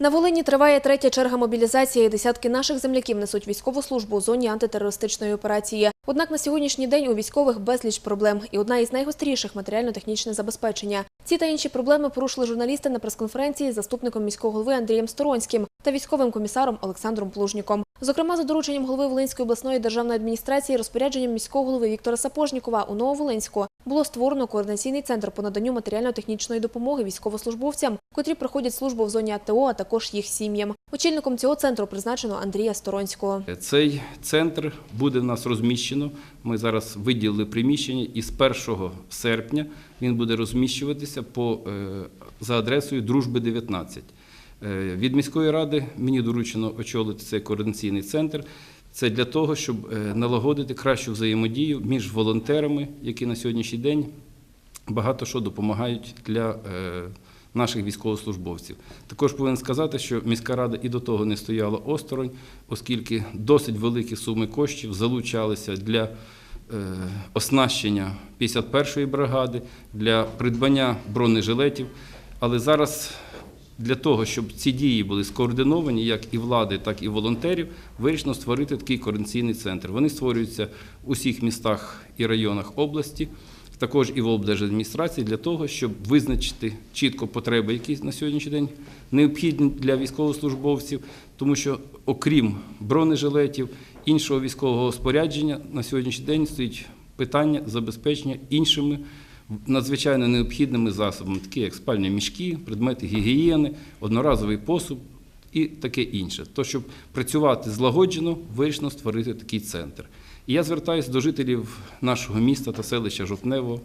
На Волині триває третя черга мобілізації. Десятки наших земляків несуть військову службу у зоні антитерористичної операції. Однак на сьогоднішній день у військових безліч проблем. І одна із найгостріших – матеріально-технічне забезпечення. Ці та інші проблеми порушили журналісти на прес-конференції з заступником міського голови Андрієм Сторонським та військовим комісаром Олександром Плужніком. Зокрема, за дорученням голови Волинської обласної державної адміністрації розпорядженням міського голови Віктора Сапожнікова у Нововолинську було створено координаційний центр по наданню матеріально-технічної допомоги військовослужбовцям, котрі проходять службу в зоні АТО, а також їх сім'ям. Очільником цього центру призначено Андрія Сторонського. Цей центр буде в нас розміщено. Ми зараз виділили приміщення, і з 1 серпня він буде розміщуватися по, е, за адресою Дружби 19. Е, Від міської ради мені доручено очолити цей координаційний центр. Це для того, щоб е, налагодити кращу взаємодію між волонтерами, які на сьогоднішній день багато що допомагають для наших військовослужбовців. Також повинен сказати, що міська рада і до того не стояла осторонь, оскільки досить великі суми коштів залучалися для е, оснащення 51-ї бригади, для придбання бронежилетів. Але зараз для того, щоб ці дії були скоординовані, як і влади, так і волонтерів, вирішено створити такий координаційний центр. Вони створюються в усіх містах і районах області, також і в облдержадміністрації, для того, щоб визначити чітко потреби, які на сьогоднішній день необхідні для військовослужбовців, тому що окрім бронежилетів, іншого військового спорядження, на сьогоднішній день стоїть питання забезпечення іншими надзвичайно необхідними засобами, такі як спальні мішки, предмети гігієни, одноразовий посуд і таке інше. То, щоб працювати злагоджено, вирішено створити такий центр. І я звертаюся до жителів нашого міста та селища Жовтнево,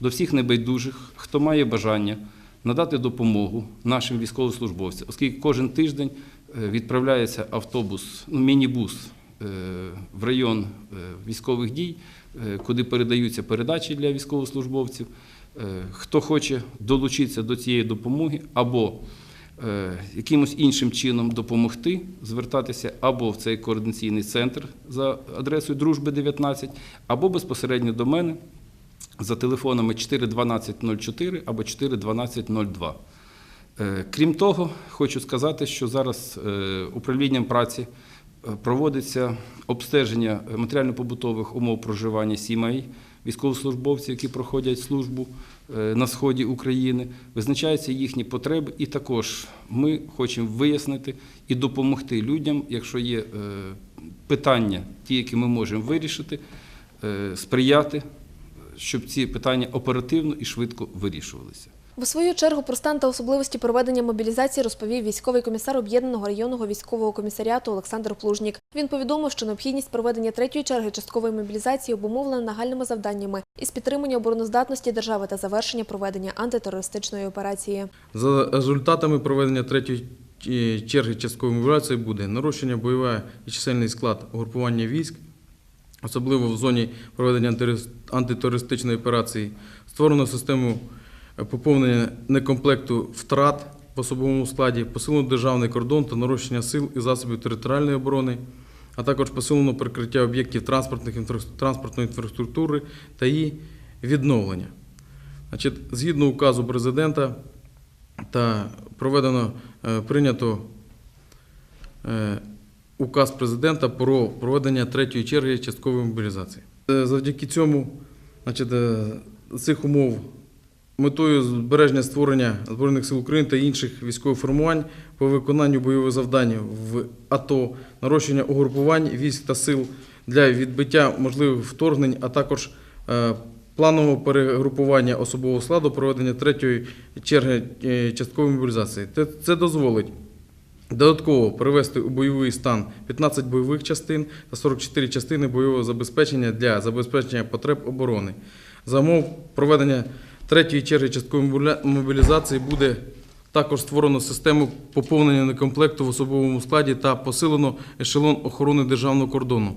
до всіх небайдужих, хто має бажання надати допомогу нашим військовослужбовцям, оскільки кожен тиждень е, відправляється автобус, ну, мінібус е, в район е, військових дій, куди передаються передачі для військовослужбовців. Хто хоче долучитися до цієї допомоги або якимось іншим чином допомогти, звертатися або в цей координаційний центр за адресою Дружби 19, або безпосередньо до мене за телефонами 41204 або 41202. Е, Крім того, хочу сказати, що зараз е, управлінням праці е, проводиться обстеження матеріально-побутових умов проживання сімей військовослужбовців, які проходять службу е, на сході України, визначаються їхні потреби, і також ми хочемо вияснити і допомогти людям, якщо є е, питання, ті, які ми можемо вирішити, е, сприяти, щоб ці питання оперативно і швидко вирішувалися. В свою чергу про стан та особливості проведення мобілізації розповів військовий комісар об'єднаного районного військового комісаріату Олександр Плужнік. Він повідомив, що необхідність проведення третьої черги часткової мобілізації обумовлена нагальними завданнями із підтримання обороноздатності держави та завершення проведення антитерористичної операції. За результатами проведення третьої е, черги часткової мобілізації буде нарощення бойове і чисельний склад угрупування військ, особливо в зоні проведення антитерорист- антитерористичної операції, створено систему поповнення некомплекту втрат в особовому складі, посилено державний кордон та нарощення сил і засобів територіальної оборони, а також посилено прикриття об'єктів транспортної інфраструктури та її відновлення. Згідно указу президента та проведено е, прийнято е, указ президента про проведення третьої черги часткової мобілізації. Е, Завдяки цьому, значить, цих умов метою збереження створення Збройних сил України та інших військових формувань по виконанню бойових завдань в АТО, нарощення угрупувань військ та сил для відбиття можливих вторгнень, а також е, планового перегрупування особового складу, проведення третьої черги е, часткової мобілізації. Це дозволить Додатково перевести у бойовий стан 15 бойових частин та 44 частини бойового забезпечення для забезпечення потреб оборони. За умов проведення третьої черги часткової мобілізації буде також створено систему поповнення некомплекту в особовому складі та посилено ешелон охорони державного кордону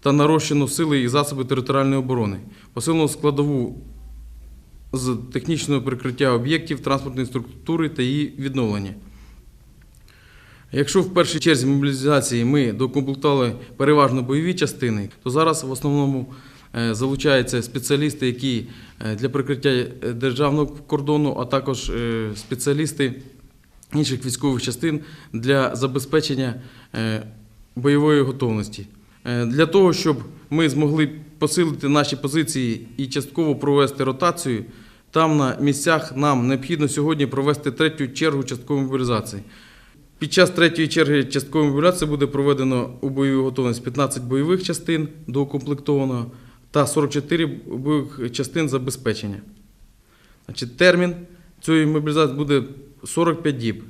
та нарощено сили і засоби територіальної оборони, посилено складову з технічного прикриття об'єктів транспортної структури та її відновлення. Якщо в першій черзі мобілізації ми докомплектували переважно бойові частини, то зараз в основному залучаються спеціалісти, які е, для прикриття е, державного кордону, а також е, спеціалісти інших військових частин для забезпечення е, бойової готовності. Е, Для того, щоб ми змогли посилити наші позиції і частково провести ротацію, там на місцях нам необхідно сьогодні провести третю чергу часткової мобілізації. Під час третьої черги часткової мобілізації буде проведено у бойову готовність 15 бойових частин доукомплектовано та 44 бойових частин забезпечення. Значить, термін цієї мобілізації буде 45 діб.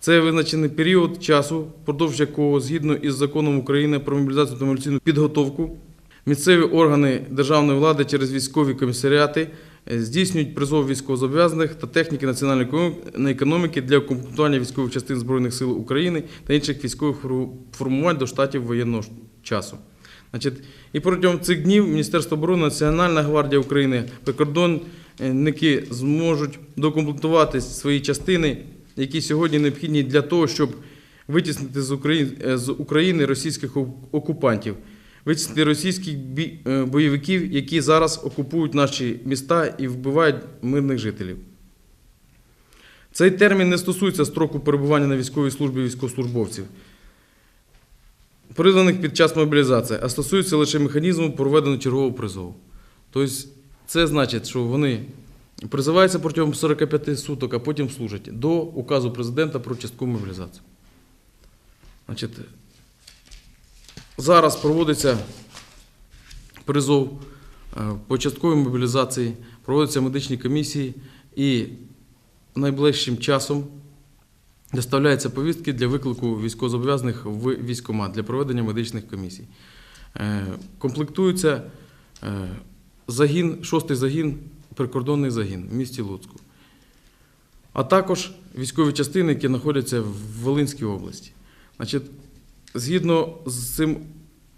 Це визначений період часу, впродовж якого, згідно із законом України про мобілізацію та мобілізаційну підготовку, місцеві органи державної влади через військові комісаріати е, здійснюють призов військовозобов'язаних та техніки національної економіки для укомплектування військових частин Збройних сил України та інших військових формувань до штатів воєнного часу. Значить, і протягом цих днів Міністерство оборони, Національна гвардія України, прикордонники зможуть докомплектувати свої частини, які сьогодні необхідні для того, щоб витіснити з України, з України російських окупантів, витіснити російських е, бойовиків, які зараз окупують наші міста і вбивають мирних жителів. Цей термін не стосується строку перебування на військовій службі військовослужбовців, призваних під час мобілізації, а стосується лише механізму проведення чергового призову. Тобто, це значить, що вони призиваються протягом 45 суток, а потім служать до указу президента про часткову мобілізацію. Значить, зараз проводиться призов е, по частковій мобілізації, проводяться медичні комісії і найближчим часом доставляються повістки для виклику військовозобов'язаних в військкомат для проведення медичних комісій. Е, Комплектується е, загін, шостий загін, прикордонний загін в місті Луцьку. А також військові частини, які знаходяться в Волинській області. Значить, згідно з цим,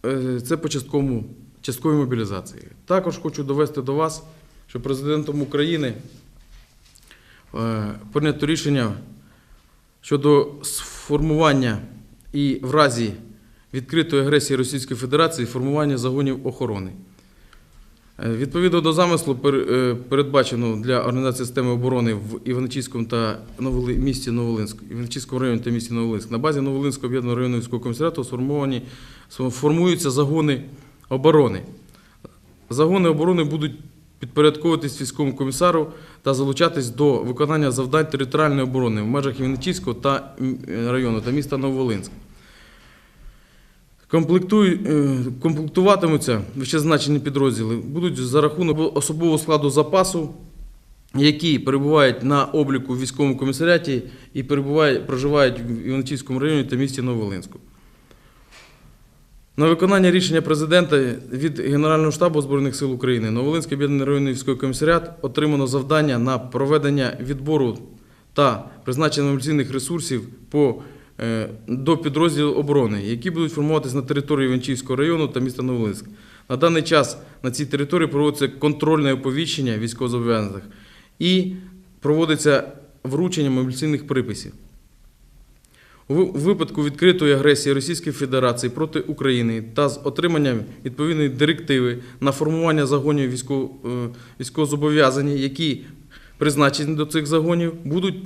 е, це по частковому, частковій мобілізації. Також хочу довести до вас, що президентом України прийнято рішення щодо сформування і в разі відкритої агресії Російської Федерації формування загонів охорони. Е, Відповідно до замислу, е, передбачено для організації системи оборони в Іваничівському та Новоли- місті Новолинську, Іваничівському районі та місті Новолинськ. На базі Новолинського об'єднаного районного військового комісаріату сформовані, формуються загони оборони. Загони оборони будуть підпорядковуватись військовому комісару та залучатись до виконання завдань територіальної оборони в межах Іваничівського та району та міста Нововолинськ. Е, Комплектуватимуться вищезначені підрозділи будуть за рахунок особового складу запасу, які перебувають на обліку в військовому комісаріаті і проживають в Іваничівському районі та місті Нововолинську. На виконання рішення президента від Генерального штабу Збройних сил України Новолинський об'єднаний районний військовий комісаріат отримано завдання на проведення відбору та призначення мобілізаційних ресурсів по, е, до підрозділів оборони, які будуть формуватися на території Іванчівського району та міста Новолинськ. На даний час на цій території проводиться контрольне оповіщення військовозобов'язаних і проводиться вручення мобілізаційних приписів. У випадку відкритої агресії Російської Федерації проти України та з отриманням відповідної директиви на формування загонів е, військовозобов'язані, які призначені до цих загонів, будуть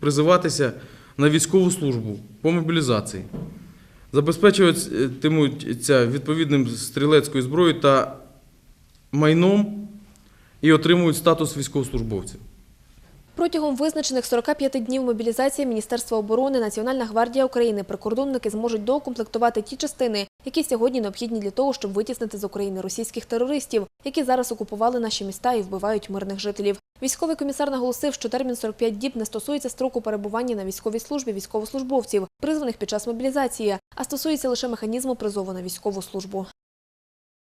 призиватися на військову службу по мобілізації. Забезпечуватимуться відповідним стрілецькою зброєю та майном і отримують статус військовослужбовців. Протягом визначених 45 днів мобілізації Міністерства оборони, Національна гвардія України, прикордонники зможуть доукомплектувати ті частини, які сьогодні необхідні для того, щоб витіснити з України російських терористів, які зараз окупували наші міста і вбивають мирних жителів. Військовий комісар наголосив, що термін 45 діб не стосується строку перебування на військовій службі військовослужбовців, призваних під час мобілізації, а стосується лише механізму призову на військову службу.